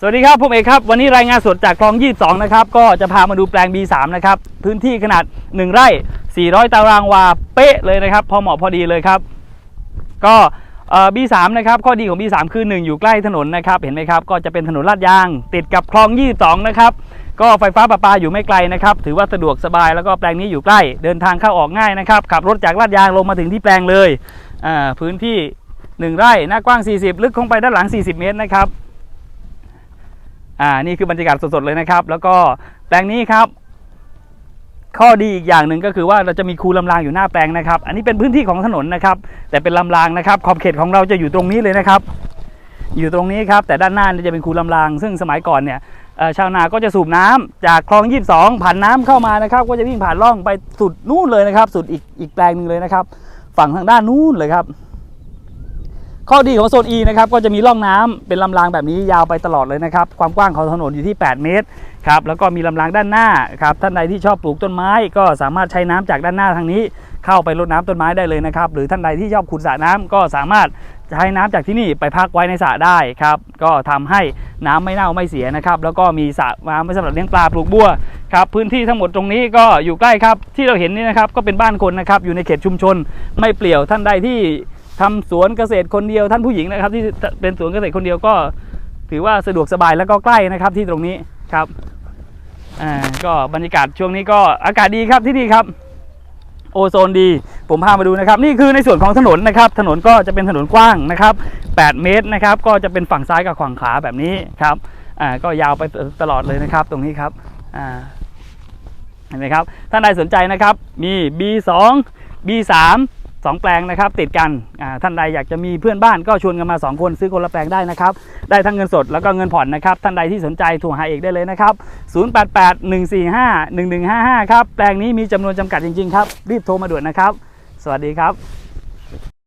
สวัสดีครับผมเอกครับ วันนี้รายงานสดจากคลอง 22 นะครับ ก็จะพามาดูแปลง B3 นะครับ พื้นที่ขนาด 1 ไร่ 400 ตารางวาเป๊ะเลยนะครับ พอเหมาะพอดีเลยครับ ก็ B3 นะครับข้อดีของ B3 คือ 1 อยู่ใกล้ถนนนะครับ เห็นไหมครับ ก็จะเป็นถนนลาดยาง ติดกับคลอง 22 นะครับ ก็ไฟฟ้าประปาอยู่ไม่ไกลนะครับ ถือว่าสะดวกสบายแล้วก็แปลงนี้อยู่ใกล้เดินทางเข้าออกง่ายนะครับขับรถจากลาดยางลงมาถึงที่แปลงเลยอ่าพื้นที่ 1 ไร่หน้ากว้าง 40 ลึกลงไปด้านหลัง 40 เมตรนะครับ อ่านี่คือบรรยากาศสดๆเลยนะครับ แล้วก็แปลงนี้ครับ ข้อดีอีกอย่างหนึ่งก็คือว่าเราจะมีคูลำรางอยู่หน้าแปลงนะครับ อันนี้เป็นพื้นที่ของถนนนะครับ แต่เป็นลำรางนะครับ ขอบเขตของเราจะอยู่ตรงนี้เลยนะครับ อยู่ตรงนี้ครับ แต่ด้านหน้านจะเป็นคูลำราง ซึ่งสมัยก่อนเนี่ยชาวนาก็จะสูบน้ำจากคลอง 22 ผ่านน้ำเข้ามานะครับ ก็จะวิ่งผ่านร่องไปสุดนู่นเลยนะครับ สุดอีกอีกแปลงหนึ่งเลยนะครับ ฝั่งทางด้านนู้นเลยครับ ข้อดีของโซน E นะครับก็จะมีร่องน้ำเป็นลำรางแบบนี้ยาวไปตลอดเลยนะครับ ความกว้างของถนนอยู่ที่ 8 เมตรครับแล้วก็มีลำรางด้านหน้าครับท่านใดที่ชอบปลูกต้นไม้ ก็สามารถใช้น้ำจากด้านหน้าทางนี้ เข้าไปรดน้ำต้นไม้ได้เลยนะครับ หรือท่านใดที่ชอบขุดสระน้ำก็สามารถใช้น้ำจากที่นี่ไปพักไว้ในสระได้ครับก็ทำให้น้ำไม่เน่าไม่เสียนะครับแล้วก็มีสระน้ำไว้สำหรับเลี้ยงปลาปลูกบัวครับพื้นที่ทั้งหมดตรงนี้ก็อยู่ใกล้ครับที่เราเห็นนี่นะครับก็เป็นบ้านคนนะครับอยู่ในเขตชุมชนไม่เปลี่ยวท่านใดที่ ทำสวนเกษตรคนเดียวท่านผู้หญิงนะครับ ที่เป็นสวนเกษตรคนเดียวก็ ถือว่าสะดวกสบายแล้วก็ใกล้นะครับที่ตรงนี้ครับอ่าก็บรรยากาศช่วงนี้ก็อากาศดีครับที่นี่ครับ โอโซนดี ผมพามาดูนะครับ นี่คือในส่วนของถนนนะครับ ถนนก็จะเป็นถนนกว้างนะครับ 8 เมตรนะครับ ก็จะเป็นฝั่งซ้ายกับฝั่งขวาแบบนี้ครับอ่าก็ยาวไปตลอดเลยนะครับ ตรงนี้ครับอ่าเห็นไหมครับท่านใดสนใจนะครับมี B2 B3 สองแปลงนะครับติดกันท่านใดอยากจะมีเพื่อนบ้านก็ชวนกันมา 2 คนซื้อคนละแปลงได้นะครับ ได้ทั้งเงินสดแล้วก็เงินผ่อนนะครับ ท่านใดที่สนใจโทรหาเอกได้เลยนะครับ 0881451155 ครับ แปลงนี้มีจำนวนจำกัดจริงๆครับ รีบโทรมาด่วนนะครับ สวัสดีครับ